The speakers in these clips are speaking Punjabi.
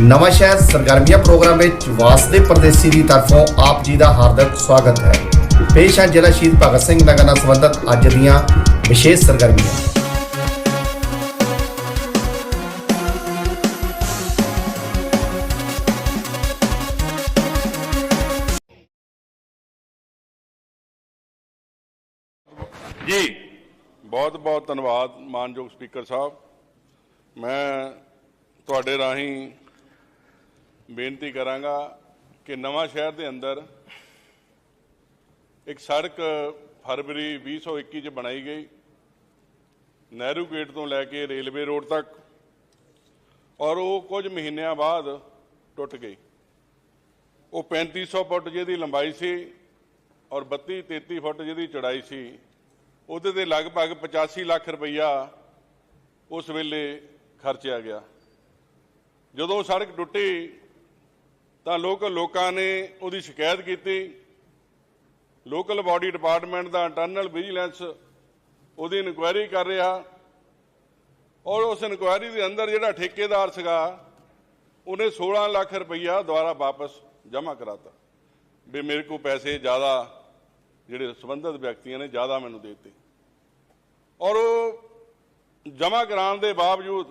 ਨਵਾਂ ਸ਼ਹਿਰ ਸਰਗਰਮੀਆਂ ਪ੍ਰੋਗਰਾਮ ਵਿੱਚ ਵਾਸਦੇ ਪਰਦੇਸੀ ਦੀ ਤਰਫੋਂ ਆਪ ਜੀ ਦਾ ਹਾਰਦਿਕ ਸਵਾਗਤ ਹੈ। ਪੇਸ਼ ਹੈ ਜ਼ਿਲ੍ਹਾ ਸ਼ਹੀਦ ਭਗਤ ਸਿੰਘ ਨਗਰ ਨਾਲ ਸੰਬੰਧਿਤ ਅੱਜ ਦੀਆਂ ਵਿਸ਼ੇਸ਼ ਸਰਗਰਮੀਆਂ। ਜੀ ਬਹੁਤ ਬਹੁਤ ਧੰਨਵਾਦ ਮਾਨਯੋਗ ਸਪੀਕਰ ਸਾਹਿਬ। ਮੈਂ ਤੁਹਾਡੇ ਰਾਹੀਂ ਬੇਨਤੀ ਕਰਾਂਗਾ ਕਿ ਨਵਾਂ ਸ਼ਹਿਰ ਦੇ ਅੰਦਰ ਇੱਕ ਸੜਕ ਫਰਵਰੀ 2021 ਚ ਬਣਾਈ ਗਈ। ਨਹਿਰੂ ਗੇਟ ਤੋਂ ਲੈ ਕੇ ਰੇਲਵੇ ਰੋਡ ਤੱਕ ਔਰ ਉਹ ਕੁਝ ਮਹੀਨਿਆਂ ਬਾਅਦ ਟੁੱਟ ਗਈ। ਉਹ 3500 ਫੁੱਟ ਜਿਹਦੀ ਲੰਬਾਈ ਸੀ ਔਰ 32 33 ਫੁੱਟ ਜਿਹਦੀ ਚੌੜਾਈ ਸੀ, ਉਹਦੇ ਤੇ ਲਗਭਗ 85 ਲੱਖ ਰੁਪਈਆ ਉਸ ਵੇਲੇ ਖਰਚਿਆ ਗਿਆ। ਜਦੋਂ ਸੜਕ ਟੁੱਟੀ ਤਾਂ ਲੋਕਲ ਲੋਕਾਂ ਨੇ ਉਹਦੀ ਸ਼ਿਕਾਇਤ ਕੀਤੀ। ਲੋਕਲ ਬਾਡੀ ਡਿਪਾਰਟਮੈਂਟ ਦਾ ਇੰਟਰਨਲ ਵਿਜੀਲੈਂਸ ਉਹਦੀ ਇਨਕੁਆਇਰੀ ਕਰ ਰਿਹਾ। ਔਰ ਉਸ ਇਨਕੁਆਇਰੀ ਦੇ ਅੰਦਰ ਜਿਹੜਾ ਠੇਕੇਦਾਰ ਸੀਗਾ, ਉਹਨੇ 16 ਲੱਖ ਰੁਪਈਆ ਦੁਬਾਰਾ ਵਾਪਸ ਜਮ੍ਹਾਂ ਕਰਾਤਾ। ਵੀ ਮੇਰੇ ਕੋਲ ਪੈਸੇ ਜ਼ਿਆਦਾ, ਜਿਹੜੇ ਸੰਬੰਧਿਤ ਵਿਅਕਤੀਆਂ ਨੇ, ਜ਼ਿਆਦਾ ਮੈਨੂੰ ਦੇ ਦਿੱਤੇ। ਔਰ ਉਹ ਜਮ੍ਹਾਂ ਕਰਾਉਣ ਦੇ ਬਾਵਜੂਦ,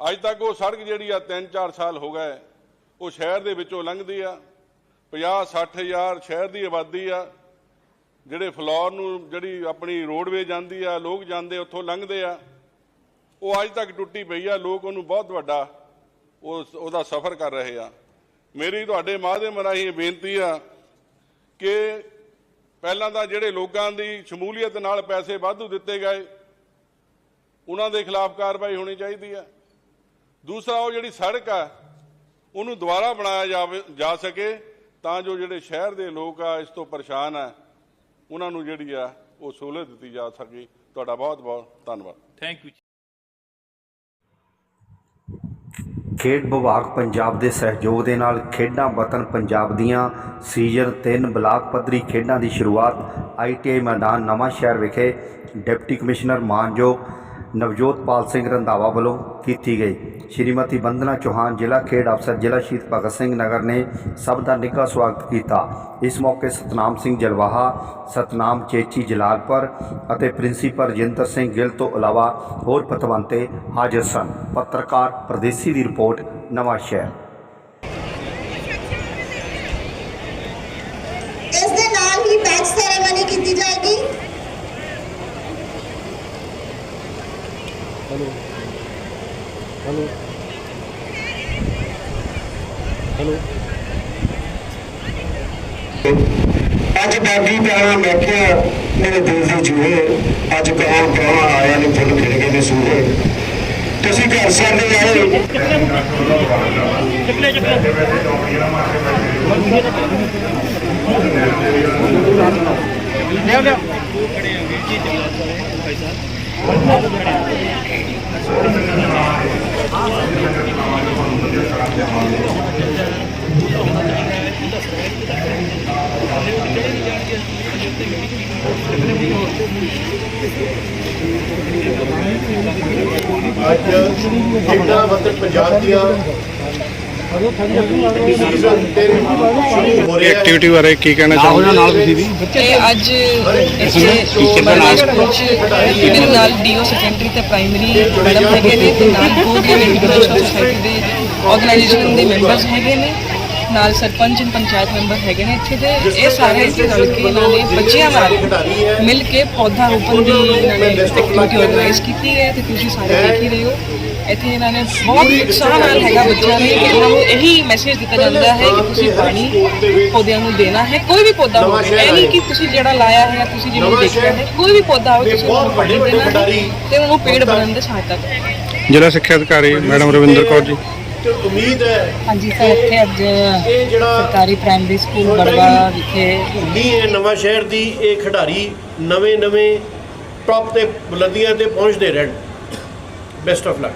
ਅੱਜ ਤੱਕ ਉਹ ਸੜਕ ਜਿਹੜੀ ਆ 3-4 ਸਾਲ ਹੋ ਗਏ ਉਹ ਸ਼ਹਿਰ ਦੇ ਵਿੱਚੋਂ ਲੰਘਦੀ ਆ 50-60 ਹਜ਼ਾਰ ਸ਼ਹਿਰ ਦੀ ਆਬਾਦੀ ਆ, ਜਿਹੜੇ ਫਲੋਰ ਨੂੰ ਜਿਹੜੀ ਆਪਣੀ ਰੋਡਵੇ ਜਾਂਦੀ ਆ, ਲੋਕ ਜਾਂਦੇ ਉੱਥੋਂ ਲੰਘਦੇ ਆ, ਉਹ ਅੱਜ ਤੱਕ ਟੁੱਟੀ ਪਈ ਆ, ਲੋਕ ਉਹਨੂੰ ਬਹੁਤ ਵੱਡਾ ਉਹ ਉਹਦਾ ਸਫ਼ਰ ਕਰ ਰਹੇ ਆ। ਮੇਰੀ ਤੁਹਾਡੇ ਮਾਧਿਅਮ ਰਾਹੀਂ ਇਹ ਬੇਨਤੀ ਆ ਕਿ ਪਹਿਲਾਂ ਤਾਂ ਜਿਹੜੇ ਲੋਕਾਂ ਦੀ ਸ਼ਮੂਲੀਅਤ ਨਾਲ ਪੈਸੇ ਵਾਧੂ ਦਿੱਤੇ ਗਏ, ਉਹਨਾਂ ਦੇ ਖਿਲਾਫ ਕਾਰਵਾਈ ਹੋਣੀ ਚਾਹੀਦੀ ਆ। ਦੂਸਰਾ, ਉਹ ਜਿਹੜੀ ਸੜਕ ਆ ਉਹਨੂੰ ਦੁਬਾਰਾ ਬਣਾਇਆ ਜਾਵੇ ਜਾ ਸਕੇ ਤਾਂ ਜੋ ਜਿਹੜੇ ਸ਼ਹਿਰ ਦੇ ਲੋਕ ਆ ਇਸ ਤੋਂ ਪਰੇਸ਼ਾਨ ਆ ਉਹਨਾਂ ਨੂੰ ਜਿਹੜੀ ਆ ਉਹ ਸਹੂਲਤ ਦਿੱਤੀ ਜਾ ਸਕੇ। ਤੁਹਾਡਾ ਬਹੁਤ ਬਹੁਤ ਧੰਨਵਾਦ। ਥੈਂਕ ਯੂ ਖੇਡ ਵਿਭਾਗ ਪੰਜਾਬ ਦੇ ਸਹਿਯੋਗ ਦੇ ਨਾਲ ਖੇਡਾਂ ਵਤਨ ਪੰਜਾਬ ਦੀਆਂ ਸੀਜ਼ਨ 3 ਬਲਾਕ ਪੱਧਰੀ ਖੇਡਾਂ ਦੀ ਸ਼ੁਰੂਆਤ ਆਈਟੀਆਈ ਮੈਦਾਨ ਨਵਾਂ ਸ਼ਹਿਰ ਵਿਖੇ ਡਿਪਟੀ ਕਮਿਸ਼ਨਰ ਮਾਨਯੋਗ ਨਵਜੋਤਪਾਲ ਸਿੰਘ ਰੰਧਾਵਾ ਵੱਲੋਂ ਕੀਤੀ ਗਈ। ਸ਼੍ਰੀਮਤੀ ਬੰਦਨਾ ਚੌਹਾਨ ਜ਼ਿਲ੍ਹਾ ਖੇਡ ਅਫਸਰ ਜ਼ਿਲ੍ਹਾ ਸ਼ਹੀਦ ਭਗਤ ਸਿੰਘ ਨਗਰ ਨੇ ਸਭ ਦਾ ਨਿੱਘਾ ਸਵਾਗਤ ਕੀਤਾ। ਇਸ ਮੌਕੇ ਸਤਨਾਮ ਸਿੰਘ ਜਲਵਾਹਾ, ਸਤਨਾਮ ਚੇਚੀ ਜਲਾਲਪੁਰ ਅਤੇ ਪ੍ਰਿੰਸੀਪਲ ਰਜਿੰਦਰ ਸਿੰਘ ਗਿੱਲ ਤੋਂ ਇਲਾਵਾ ਹੋਰ ਪਤਵੰਤੇ ਹਾਜ਼ਰ ਸਨ। ਪੱਤਰਕਾਰ ਪ੍ਰਦੇਸੀ ਦੀ ਰਿਪੋਰਟ ਨਵਾਂ ਸ਼ਹਿਰ ਅੱਜ ਬਾਗੀ ਪਿਆਰਾ ਬੈਠਿਆ ਮੇਰੇ ਦਿਲ ਦੇ ਜੂਹੇ ਅੱਜ ਗਾਂ ਗਾਂ ਆਇਆ ਨੇ ਫੁੱਲ ਖਿੜ ਗਏ ਨੇ ਸੂਹੇ? ਤੁਸੀਂ ਘਰ ਸਾਡੇ ਆਏ ਅੱਜ ਖੇਡਾਂ ਵਤਨ ਪੰਜਾਬ ਅੱਜ ਸੀਜ਼ਨ 3 ਪੰਜਾਬ ਹੋ ਰਿਹਾ ਹੈ ਐਕਟੀਵਿਟੀ ਬਾਰੇ ਕੀ ਕਹਿਣਾ ਚਾਹੋਗੇ? ਇਹ ਅੱਜ ਇੱਥੇ ਬਰਨਾਲਾ ਸਕੂਲ ਚ ਮੇਰੇ ਨਾਲ ਡੀਓ ਸੈਕੰਡਰੀ ਤੇ ਪ੍ਰਾਇਮਰੀ ਮੈਡਮ ਹੈਗੇ ਨੇ ਤੇ ਨਾਲ ਗੋਗੇ ਐਜੂਕੇਸ਼ਨ ਸੁਸਾਇਟੀ ਦੇ ਆਰਗੇਨਾਈਜੇਸ਼ਨ ਦੇ ਮੈਂਬਰਸ ਹੈਗੇ ਨੇ। ਨਾਲ ਸਰਪੰਚ and ਪੰਚਾਇਤ ਮੈਂਬਰ ਹੈਗੇ ਨੇ ਇੱਥੇ ਦੇ ਇਹ ਸਾਰੇ ਇੱਥੇ ਰਲ ਕੇ ਇਹਨਾਂ ਨੇ ਬੱਚਿਆਂ ਨਾਲ ਮਿਲ ਕੇ ਪੌਦਾ ਰੋਪਣ ਦੀ ਇਹਨਾਂ ਨੇ ਐਕਟੀਵਿਟੀ ਆਰਗੇਨਾਈਜ਼ ਕੀਤੀ ਹੈ ਤੇ ਤੁਸੀਂ ਸਾਰੇ ਦੇਖ ਹੀ ਰਹੇ ਹੋ। ਇੱਥੇ ਇਹਨਾਂ ਨੇ ਬਹੁਤ ਉਤਸ਼ਾਹ ਨਾਲ ਹੈਗਾ ਬੱਚਿਆਂ ਨੇ ਕਿ ਇਹਨਾਂ ਨੂੰ ਇਹੀ ਮੈਸੇਜ ਦਿੱਤਾ ਜਾਂਦਾ ਹੈ ਕਿ ਤੁਸੀਂ ਪਾਣੀ ਪੌਦਿਆਂ ਨੂੰ ਦੇਣਾ ਹੈ ਕੋਈ ਵੀ ਪੌਦਾ ਹੋਵੇ। ਇਹ ਨਹੀਂ ਕਿ ਤੁਸੀਂ ਜਿਹੜਾ ਲਾਇਆ ਹੈ ਤੁਸੀਂ ਜਿਹਨੂੰ ਦੇਖਿਆ ਹੈ ਕੋਈ ਵੀ ਪੌਦਾ ਹੋਵੇ ਤੁਸੀਂ ਉਹਨੂੰ ਪਾਣੀ ਦੇਣਾ ਹੈ ਤੇ ਉਹਨੂੰ ਪੇੜ ਬਣਨ ਦੇ ਸਹਾਇਤਾ ਕਰਨਾ ਹੈ ਜ਼ਿਲ੍ਹਾ ਸਿੱਖਿਆ ਅਧਿਕਾਰੀ ਮੈਡਮ ਰਵਿੰਦਰ ਕੌਰ ਜੀ। ਤੇ ਉਮੀਦ ਹੈ ਹਾਂਜੀ ਸਰ ਇੱਥੇ ਅੱਜ ਇਹ ਜਿਹੜਾ ਸਰਕਾਰੀ ਪ੍ਰਾਇਮਰੀ ਸਕੂਲ ਬੜਵਾ ਵਿਖੇ ਹੁੰਦੀ ਹੈ ਨਵਾਂ ਸ਼ਹਿਰ ਦੀ ਇਹ ਖਿਡਾਰੀ ਨਵੇਂ ਨਵੇਂ ਟੌਪ ਤੇ ਬੁਲੰਦੀਆਂ ਤੇ ਪਹੁੰਚਦੇ ਰਹਿਣ। ਬੈਸਟ ਆਫ ਲੱਕ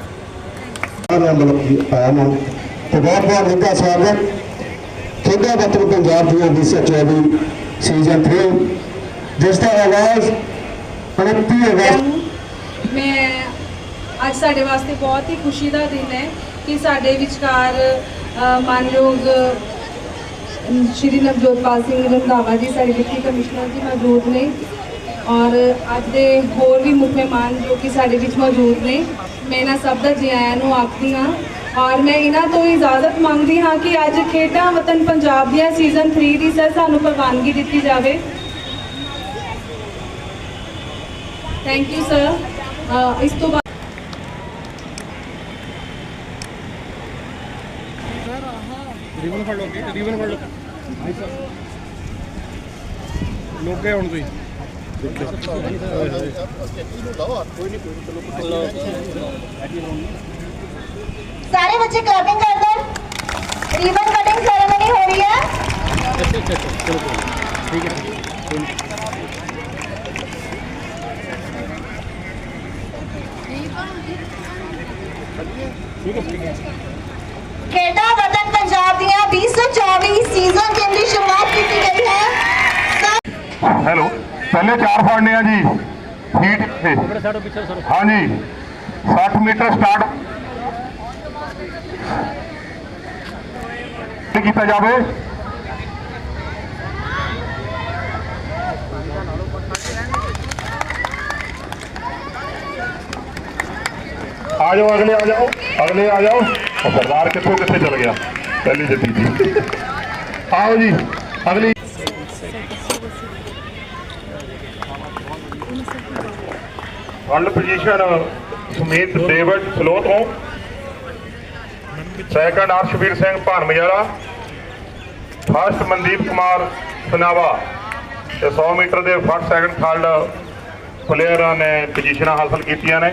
ਸਾਰਿਆਂ ਮਤਲਬ ਆਇਆ ਨਾ ਤੇ ਬਹੁਤ ਬਹੁਤ ਨਿੱਘਾ ਸਵਾਗਤ। ਖੇਡਾਂ ਵਤਨ ਪੰਜਾਬ ਦੀਆਂ 2024 ਸੀਜ਼ਨ 3 ਜਿਸ ਦਾ ਆਗਾਜ਼ 29 ਅਗਸਤ ਮੈਂ ਅੱਜ ਸਾਡੇ ਵਾਸਤੇ ਬਹੁਤ ਹੀ ਖੁਸ਼ੀ ਦਾ ਦਿਨ ਹੈ। ਕਿ ਸਾਡੇ ਵਿਚਕਾਰ ਅ, ਮਾਨਯੋਗ ਸ਼੍ਰੀ ਨਵਜੋਤਪਾਲ ਸਿੰਘ ਰੰਧਾਵਾ ਜੀ ਸਾਡੇ ਡਿਪਟੀ ਕਮਿਸ਼ਨਰ ਜੀ ਮੌਜੂਦ ਨੇ ਔਰ ਅੱਜ ਦੇ ਹੋਰ ਵੀ ਮੁੱਖ ਮਹਿਮਾਨ ਜੋ ਕਿ ਸਾਡੇ ਵਿੱਚ ਮੌਜੂਦ ਨੇ ਮੈਂ ਇਹਨਾਂ ਸਭ ਦਾ ਜੀ ਆਇਆਂ ਨੂੰ ਆਖਦੀ ਹਾਂ ਔਰ ਮੈਂ ਇਹਨਾਂ ਤੋਂ ਇਜਾਜ਼ਤ ਮੰਗਦੀ ਹਾਂ ਕਿ ਅੱਜ ਖੇਡਾਂ ਵਤਨ ਪੰਜਾਬ ਦੀਆਂ ਸੀਜ਼ਨ 3 ਦੀ ਸਰ ਸਾਨੂੰ ਪ੍ਰਵਾਨਗੀ ਦਿੱਤੀ ਜਾਵੇ। ਥੈਂਕ ਯੂ ਸਰ ਇਸ ਤੋਂ ਬਾਅਦ ਰੀਬਨ ਫੜ ਲਓ ਅੱਗੇ ਰੀਬਨ ਫੜ ਲਓ ਲੋਕੇ ਹੁਣ ਤੁਸੀਂ सारे बच्चे क्लैपिंग कर दो रिबन कटिंग सेरेमनी हो रही है ਖੇਡਾਂ ਵਤਨ ਪੰਜਾਬ ਦੀਆਂ 2024 ਸੀਜ਼ਨ ਤਿੰਨ ਦੀ ਸ਼ੁਰੂਆਤ ਕੀਤੀ ਗਈ ਹੈ ਸਭ ਹੈਲੋ ਪਹਿਲੇ ਚਾਰ ਫੜਨੇ ਆ ਜੀ ਹੀਟ ਤੇ ਹਾਂਜੀ 60 ਮੀਟਰ ਸਟਾਰਟ ਕੀਤਾ ਜਾਵੇ ਆ ਜਾਓ ਅਗਲੇ ਆ ਜਾਓ ਅਗਲੇ ਆ ਜਾਓ ਉਹ ਸਰਦਾਰ ਕਿੱਥੋਂ ਕਿੱਥੇ ਚਲ ਗਿਆ? ਪਹਿਲੀ ਜੱਟੀ ਜੀ। ਆਓ ਜੀ, ਅਗਲੀ। ਵਰਲਡ ਪੋਜੀਸ਼ਨ ਸੁਮੀਤ ਡੇਵਿਡ ਸਲੋ ਤੋਂ ਸੈਕੰਡ ਅਰਸ਼ਵੀਰ ਸਿੰਘ ਭਾਨਮਜਾਰਾ ਫਸਟ ਮਨਦੀਪ ਕੁਮਾਰ ਸਨਾਵਾ ਤੇ 100 ਮੀਟਰ ਦੇ ਫਸਟ ਸੈਕੰਡ ਥਰਡ ਪਲੇਅਰਾਂ ਨੇ ਪੋਜੀਸ਼ਨਾਂ ਹਾਸਲ ਕੀਤੀਆਂ ਨੇ।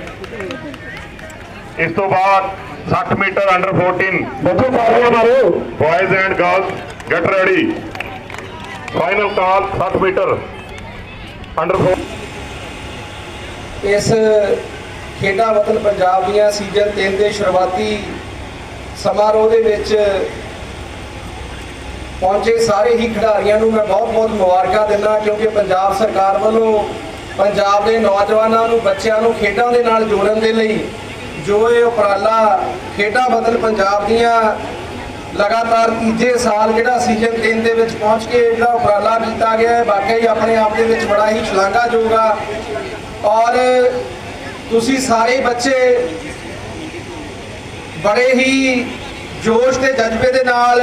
ਇਸ ਤੋਂ ਬਾਅਦ 60 ਮੀਟਰ ਅੰਡਰ 14 ਬੱਚੇ ਸਾਰੇ ਮਾਰੋ। Boys and girls get ready final call 60 metre. Under 14 ਇਸ ਖੇਡਾਂ ਵਤਨ ਪੰਜਾਬ ਦੀਆਂ ਸੀਜ਼ਨ 3 ਦੇ ਸ਼ੁਰੂਆਤੀ ਸਮਾਰੋਹ ਦੇ ਵਿੱਚ ਪਹੁੰਚੇ ਸਾਰੇ ਹੀ ਖਿਡਾਰੀਆਂ ਨੂੰ ਮੈਂ ਬਹੁਤ-ਬਹੁਤ ਮੁਬਾਰਕਾਂ ਦਿੰਦਾ ਕਿਉਂਕਿ ਪੰਜਾਬ ਸਰਕਾਰ ਵੱਲੋਂ ਪੰਜਾਬ ਦੇ ਨੌਜਵਾਨਾਂ ਨੂੰ ਬੱਚਿਆਂ ਨੂੰ ਖੇਡਾਂ ਦੇ ਨਾਲ ਜੋੜਨ ਦੇ ਲਈ ਜੋ ਇਹ ਉਪਰਾਲਾ ਖੇਡਾਂ ਬਦਲ ਪੰਜਾਬ ਦੀਆਂ ਲਗਾਤਾਰ ਤੀਜੇ ਸਾਲ ਜਿਹੜਾ ਸੀਜ਼ਨ 3 ਦੇ ਵਿੱਚ ਪਹੁੰਚ ਕੇ ਜਿਹੜਾ ਉਪਰਾਲਾ ਕੀਤਾ ਗਿਆ ਹੈ, ਵਾਕਈ ਆਪਣੇ ਆਪ ਦੇ ਵਿੱਚ ਬੜਾ ਹੀ ਸ਼ਲਾਘਾਯੋਗ ਆ। ਔਰ ਤੁਸੀਂ ਸਾਰੇ ਬੱਚੇ ਬੜੇ ਹੀ ਜੋਸ਼ ਤੇ ਜਜ਼ਬੇ ਦੇ ਨਾਲ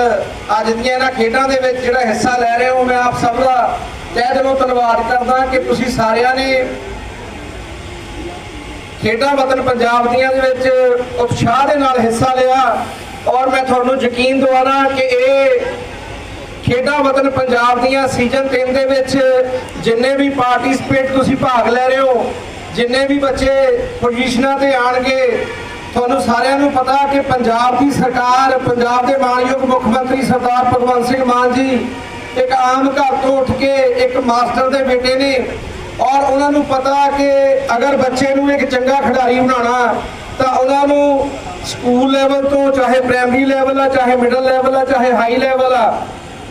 ਅੱਜ ਦੀਆਂ ਇਹਨਾਂ ਖੇਡਾਂ ਦੇ ਵਿੱਚ ਜਿਹੜਾ ਹਿੱਸਾ ਲੈ ਰਹੇ ਹੋ, ਮੈਂ ਆਪ ਸਭ ਦਾ ਤਹਿ ਦਿਲੋਂ ਧੰਨਵਾਦ ਕਰਦਾ ਕਿ ਤੁਸੀਂ ਸਾਰਿਆਂ ਨੇ ਖੇਡਾਂ ਵਤਨ ਪੰਜਾਬ ਦੀਆਂ ਦੇ ਵਿੱਚ ਉਤਸ਼ਾਹ ਦੇ ਨਾਲ ਹਿੱਸਾ ਲਿਆ। ਔਰ ਮੈਂ ਤੁਹਾਨੂੰ ਯਕੀਨ ਦਿਵਾਉਣਾ ਕਿ ਇਹ ਖੇਡਾਂ ਵਤਨ ਪੰਜਾਬ ਦੀਆਂ ਸੀਜ਼ਨ 3 ਦੇ ਵਿੱਚ ਜਿੰਨੇ ਵੀ ਪਾਰਟਿਸਿਪੇਟ ਤੁਸੀਂ ਭਾਗ ਲੈ ਰਹੇ ਹੋ, ਜਿੰਨੇ ਵੀ ਬੱਚੇ ਪੋਜੀਸ਼ਨਾਂ ਤੇ ਆਣਗੇ ਤੁਹਾਨੂੰ ਸਾਰਿਆਂ ਨੂੰ ਪਤਾ ਕਿ ਪੰਜਾਬ ਦੀ ਸਰਕਾਰ, ਪੰਜਾਬ ਦੇ ਮਾਨਯੋਗ ਮੁੱਖ ਮੰਤਰੀ ਸਰਦਾਰ ਭਗਵੰਤ ਸਿੰਘ ਮਾਨ ਜੀ ਇੱਕ ਆਮ ਘਰ ਤੋਂ ਉੱਠ ਕੇ ਇੱਕ ਮਾਸਟਰ ਦੇ ਬੇਟੇ ਨੇ ਔਰ ਉਹਨਾਂ ਨੂੰ ਪਤਾ ਕਿ ਅਗਰ ਬੱਚੇ ਨੂੰ ਇੱਕ ਚੰਗਾ ਖਿਡਾਰੀ ਬਣਾਉਣਾ, ਤਾਂ ਉਹਨਾਂ ਨੂੰ ਸਕੂਲ ਲੈਵਲ ਤੋਂ ਚਾਹੇ ਪ੍ਰਾਇਮਰੀ ਲੈਵਲ ਆ, ਚਾਹੇ ਮਿਡਲ ਲੈਵਲ ਆ, ਚਾਹੇ ਹਾਈ ਲੈਵਲ ਆ,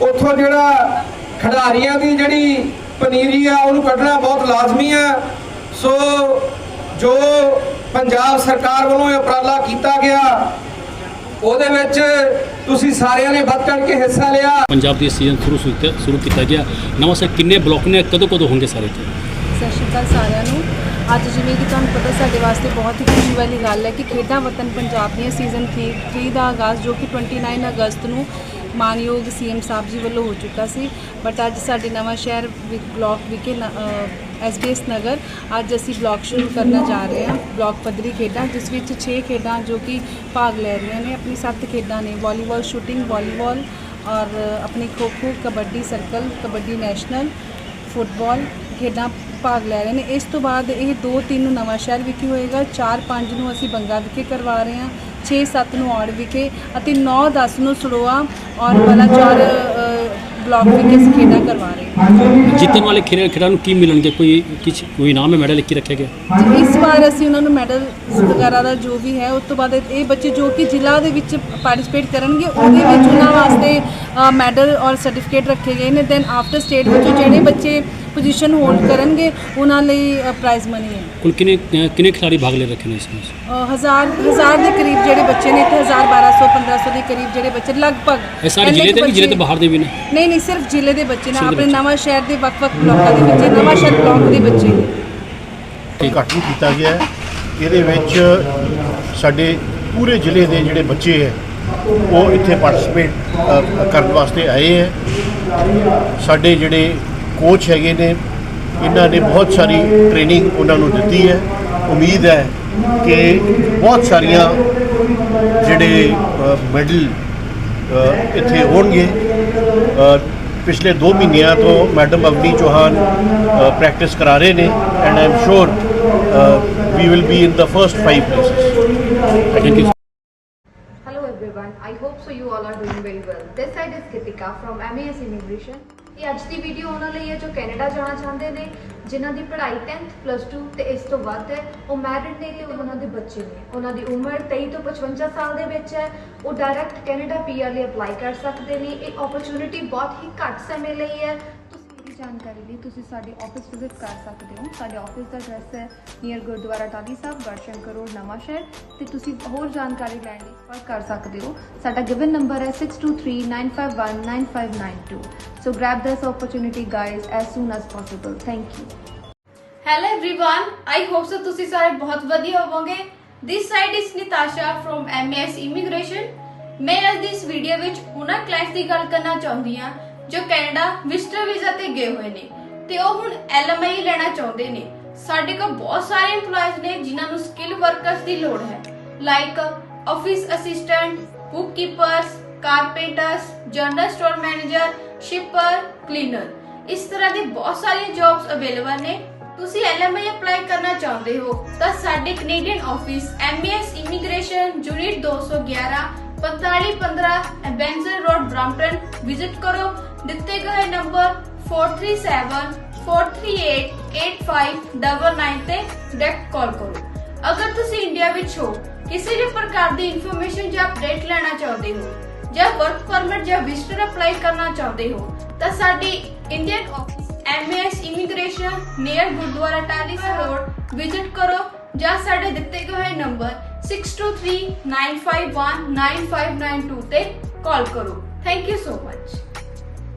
ਉੱਥੋਂ ਜਿਹੜਾ ਖਿਡਾਰੀਆਂ ਦੀ ਜਿਹੜੀ ਪਨੀਰੀ ਆ, ਉਹਨੂੰ ਕੱਢਣਾ ਬਹੁਤ ਲਾਜ਼ਮੀ ਆ। ਸੋ ਜੋ ਪੰਜਾਬ ਸਰਕਾਰ ਵੱਲੋਂ ਇਹ ਉਪਰਾਲਾ ਕੀਤਾ ਗਿਆ, ਉਹਦੇ ਵਿੱਚ ਤੁਸੀਂ ਸਾਰਿਆਂ ਨੇ ਵੱਧ ਚੜ ਕੇ ਹਿੱਸਾ ਲਿਆ। ਪੰਜਾਬ ਦੀ ਸੀਜ਼ਨ ਸ਼ੁਰੂ ਸ਼ੁਰੂ ਸ਼ੁਰੂ ਕੀਤਾ ਗਿਆ। ਨਵਾਂ ਸਰ ਕਿੰਨੇ ਬਲਾਕ ਨੇ ਕਦੋਂ ਕਦੋਂ ਹੋਣਗੇ ਸਾਰੇ ਇੱਥੇ? ਸਤਿ ਸ਼੍ਰੀ ਅਕਾਲ ਸਾਰਿਆਂ ਨੂੰ। ਅੱਜ ਜਿਵੇਂ ਕਿ ਤੁਹਾਨੂੰ ਪਤਾ ਸਾਡੇ ਵਾਸਤੇ ਬਹੁਤ ਹੀ ਖੁਸ਼ੀ ਵਾਲੀ ਗੱਲ ਹੈ ਕਿ ਖੇਡਾਂ ਵਤਨ ਪੰਜਾਬ ਦੀਆਂ ਸੀਜ਼ਨ 3 ਦਾ ਆਗਾਜ਼ ਜੋ ਕਿ 29 ਅਗਸਤ ਨੂੰ ਮਾਨਯੋਗ ਸੀਐਮ ਸਾਹਿਬ ਜੀ ਵੱਲੋਂ ਹੋ ਚੁੱਕਾ ਸੀ। ਬਟ ਅੱਜ ਸਾਡੇ ਨਵਾਂ ਸ਼ਹਿਰ ਵਿ- ਬਲਾਕ ਵਿਖੇ ਐਸਡੀਐਸ ਨਗਰ ਅੱਜ ਅਸੀਂ ਬਲਾਕ ਸ਼ੁਰੂ ਕਰਨਾ ਜਾ ਰਹੇ ਹਾਂ। ਬਲਾਕ ਪੱਧਰੀ ਖੇਡਾਂ, ਜਿਸ ਵਿੱਚ 6 ਖੇਡਾਂ ਜੋ ਕਿ ਭਾਗ ਲੈ ਰਹੀਆਂ ਨੇ। ਆਪਣੀ 7 ਖੇਡਾਂ ਨੇ ਵਾਲੀਬਾਲ, ਸ਼ੂਟਿੰਗ, ਵਾਲੀਬਾਲ ਔਰ ਆਪਣੀ kho kho kabaddi circle, kabaddi national, football ਖੇਡਾਂ ਭਾਗ ਲੈ ਰਹੇ ਨੇ। ਇਸ ਤੋਂ ਬਾਅਦ ਇਹ 2 3 ਨੂੰ ਨਵਾਂ ਸ਼ਹਿਰ ਵਿਖੇ ਹੋਏਗਾ। 4 5 ਨੂੰ ਅਸੀਂ ਬੰਗਾ ਵਿਖੇ ਕਰਵਾ ਰਹੇ ਹਾਂ। 6 7 ਨੂੰ ਔੜ ਵਿਖੇ ਅਤੇ 9 10 ਨੂੰ ਸੜੋਆ ਔਰ ਬਲਾਚੌਰ ਬਲਾਕ ਵਿਖੇ ਅਸੀਂ ਖੇਡਾਂ ਕਰਵਾ ਰਹੇ ਹਾਂ। ਜਿੱਤਣ ਵਾਲੇ ਖਿਡਾ- ਖਿਡਾਰੀਆਂ ਨੂੰ ਕੀ ਮਿਲਣਗੇ? ਕੋਈ ਕਿਛ ਕੋਈ ਇਨਾਮ ਹੈ ਮੈਡਲ ਕੀ ਰੱਖਿਆ ਗਿਆ? ਇਸ ਵਾਰ ਅਸੀਂ ਉਹਨਾਂ ਨੂੰ ਮੈਡਲ ਵਗੈਰਾ ਦਾ ਜੋ ਵੀ ਹੈ ਉਸ ਤੋਂ ਬਾਅਦ ਇਹ ਬੱਚੇ ਜੋ ਕਿ ਜ਼ਿਲ੍ਹਾ ਦੇ ਵਿੱਚ ਪਾਰਟਿਸਿਪੇਟ ਕਰਨਗੇ ਉਹਦੇ ਵਿੱਚ ਉਹਨਾਂ ਵਾਸਤੇ ਮੈਡਲ ਔਰ ਸਰਟੀਫਿਕੇਟ ਰੱਖੇ ਗਏ ਨੇ ਦੈਨ ਆਫਟਰ ਸਟੇਟ ਵਿੱਚੋਂ ਜਿਹੜੇ ਬੱਚੇ ਪੋਜੀਸ਼ਨ ਹੋਲਡ ਕਰਨਗੇ ਉਹਨਾਂ ਲਈ ਪ੍ਰਾਈਜ਼ ਮਨੀ ਹੈ। ਕੁੱਲ ਕਿੰਨੇ ਕਿੰਨੇ ਖਿਡਾਰੀ ਭਾਗ ਲੈ ਰੱਖੇ ਨੇ ਇਸ ਵਿੱਚ ਅ, ਹਜ਼ਾਰ ਹਜ਼ਾਰ ਦੇ ਕਰੀਬ ਜਿਹੜੇ ਬੱਚੇ ਨੇ ਇੱਥੇ 1000 1200 1500 ਦੇ ਕਰੀਬ ਜਿਹੜੇ ਬੱਚੇ ਲਗਭਗ ਇਹ ਸਾਰੇ ਇੰਨੇ ਜ਼ਿਲ੍ਹੇ ਕੁ ਦੇ ਵੀ ਜ਼ਿਲ੍ਹੇ ਤੋਂ ਬੱਚੇ- ਬਾਹਰ ਦੇ ਵੀ ਨੇ? ਨਹੀਂ ਨਹੀਂ ਸਿਰਫ ਜ਼ਿਲ੍ਹੇ ਦੇ ਬੱਚੇ ਨੇ ਸਿਰਫ ਆਪਣੇ ਬੱਚੇ। ਨਵਾਂ ਸ਼ਹਿਰ ਦੇ ਵੱਖ-ਵੱਖ ਬਲਾਕਾਂ ਦੇ ਬੱਚੇ ਨਵਾਂ ਸ਼ਹਿਰ ਬਲਾਕ ਦੇ ਬੱਚੇ ਨੇ। ਉਦਘਾਟਨ ਕੀਤਾ ਗਿਆ ਹੈ। ਇਹਦੇ ਵਿੱਚ ਸਾਡੇ ਪੂਰੇ ਜ਼ਿਲ੍ਹੇ ਦੇ ਜਿਹੜੇ ਬੱਚੇ ਹੈ ਉਹ ਇੱਥੇ ਪਾਰਟਿਸਿਪੇਟ ਕਰਨ ਵਾਸਤੇ ਆਏ ਹੈ। ਸਾਡੇ ਜਿਹੜੇ ਕੋਚ ਹੈਗੇ ਨੇ, ਇਹਨਾਂ ਨੇ ਬਹੁਤ ਸਾਰੀ ਟ੍ਰੇਨਿੰਗ ਉਹਨਾਂ ਨੂੰ ਦਿੱਤੀ ਹੈ। ਉਮੀਦ ਹੈ ਕਿ ਬਹੁਤ ਸਾਰੀਆਂ ਜਿਹੜੇ ਮੈਡਲ ਇੱਥੇ ਹੋਣਗੇ। ਪਿਛਲੇ 2 ਮਹੀਨਿਆਂ ਤੋਂ ਮੈਡਮ ਅਵਨੀ ਚੌਹਾਨ ਪ੍ਰੈਕਟਿਸ ਕਰਾ ਰਹੇ ਨੇ and I am sure we will be in the first 5 places Shikha from MAS immigration ਇਹ ਅੱਜ ਦੀ ਵੀਡੀਓ ਉਹਨਾਂ ਲਈ ਹੈ ਜੋ ਕੈਨੇਡਾ ਜਾਣਾ ਚਾਹੁੰਦੇ ਨੇ, ਜਿਨ੍ਹਾਂ ਦੀ ਪੜ੍ਹਾਈ 10th ਪਲੱਸ 2 ਤੇ ਇਸ ਤੋਂ ਵੱਧ ਹੈ। ਉਹ ਮੈਰਿਡ ਨੇ ਤੇ ਉਹਨਾਂ ਦੇ ਬੱਚੇ ਨੇ। ਉਹਨਾਂ ਦੀ ਉਮਰ 23 ਤੋਂ 55 ਸਾਲ ਦੇ ਵਿੱਚ ਹੈ। ਉਹ ਡਾਇਰੈਕਟ ਕੈਨੇਡਾ ਪੀਆਰ ਲਈ ਅਪਲਾਈ ਕਰ ਸਕਦੇ ਨੇ। ਇਹ ਓਪਰਚ्युनिटी ਬਹੁਤ ਹੀ ਘੱਟ ਸਮੇਂ ਲਈ ਹੈ। ਜਾਣਕਾਰੀ ਲਈ ਤੁਸੀਂ ਸਾਡੇ ਆਫਿਸ ਵਿਜ਼ਿਟ ਕਰ ਸਕਦੇ ਹੋ। ਸਾਡੇ ਆਫਿਸ ਦਾ ਐਡਰੈਸ ਹੈ ਨੀਅਰ ਗੁਰਦੁਆਰਾ ਟਾਲੀ ਸਾਹਿਬ, ਗੜਸ਼ੰਕਰ ਰੋਡ ਨਵਾਂਸ਼ਹਿਰ ਤੇ ਤੁਸੀਂ ਹੋਰ ਜਾਣਕਾਰੀ ਲੈਣ ਲਈ ਕਾਲ ਕਰ ਸਕਦੇ ਹੋ। ਸਾਡਾ ਗਿਵਨ ਨੰਬਰ ਹੈ 6239519592 so grab this opportunity guys as soon as possible thank you hello everyone I hope so ਤੁਸੀਂ ਸਾਰੇ ਬਹੁਤ ਵਧੀਆ ਹੋਵੋਗੇ। This side is Nitasha from MAS Immigration ਮੈਂ ਅੱਜ ਦੀ ਇਸ ਵੀਡੀਓ ਵਿੱਚ ਉਹਨਾਂ ਕਲਾਸ ਦੀ ਗੱਲ ਕਰਨਾ ਚਾਹੁੰਦੀ ਆ ਜੋ ਕੈਨੇਡਾ ਵਿਜ਼ਟਰ ਵੀਜ਼ਾ ਤੇ ਗਏ ਹੋਏ ਨੇ ਤੇ ਉਹ ਹੁਣ ਐਲਐਮਆਈ ਲੈਣਾ ਚਾਹੁੰਦੇ ਨੇ। ਸਾਡੇ ਕੋਲ ਬਹੁਤ ਸਾਰੇ EMPLOYEES ਨੇ ਜਿਨ੍ਹਾਂ ਨੂੰ ਸਕਿੱਲ ਵਰਕਰਸ ਦੀ ਲੋੜ ਹੈ। Like office assistant bookkeepers carpenters general store manager shipper cleaner ਇਸ ਤਰ੍ਹਾਂ ਦੇ ਬਹੁਤ ਸਾਰੀਆਂ ਜੌਬਸ ਅਵੇਲੇਬਲ ਨੇ। ਤੁਸੀਂ ਐਲਐਮਆਈ ਅਪਲਾਈ ਕਰਨਾ ਚਾਹੁੰਦੇ ਹੋ ਤਾਂ ਸਾਡੇ Canadian office MS immigration unit 211 4515 Ebenezer road Brampton visit ਕਰੋ। ਦਿੱਤੇ ਗਏ ਨੰਬਰ 437 438 8599 ਤੇ ਡਾਇਰੈਕਟ ਕਾਲ ਕਰੋ। ਅਗਰ ਤੁਸੀਂ ਇੰਡੀਆ ਵਿੱਚ ਹੋ, ਕਿਸੇ ਵੀ ਪ੍ਰਕਾਰ ਦੀ ਇਨਫੋਰਮੇਸ਼ਨ ਜਾਂ ਅਪਡੇਟ ਲੈਣਾ ਚਾਹੁੰਦੇ ਹੋ, ਜਾਂ ਵਰਕ ਪਰਮਿਟ ਜਾਂ ਵਿਜ਼ਟਰ ਅਪਲਾਈ ਕਰਨਾ ਚਾਹੁੰਦੇ ਹੋ, ਤਾਂ ਸਾਡੀ Indian office MS immigration near Gurdwara Tali road visit ਕਰੋ, ਜਾਂ ਸਾਡੇ ਦਿੱਤੇ ਗਏ ਨੰਬਰ 6239519592 ਤੇ ਕਾਲ ਕਰੋ। Thank you so much